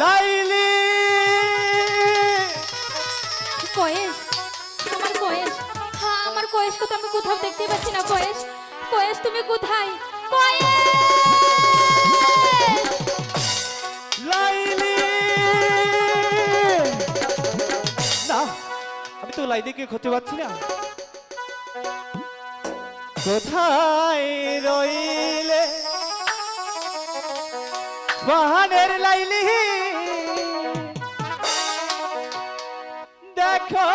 লাইলি। কয়েস? আমার কয়েস। হ্যাঁ আমার কয়েসকে তো আমি কোথাও দেখতে পাচ্ছি না কয়েস। কয়েস তুমি কোথায়? কয়েস! লাইলি। না আমি তো লাইলিকে খুঁজে পাচ্ছি না। কোথায় রইলে? वाहनेर लाइली देखो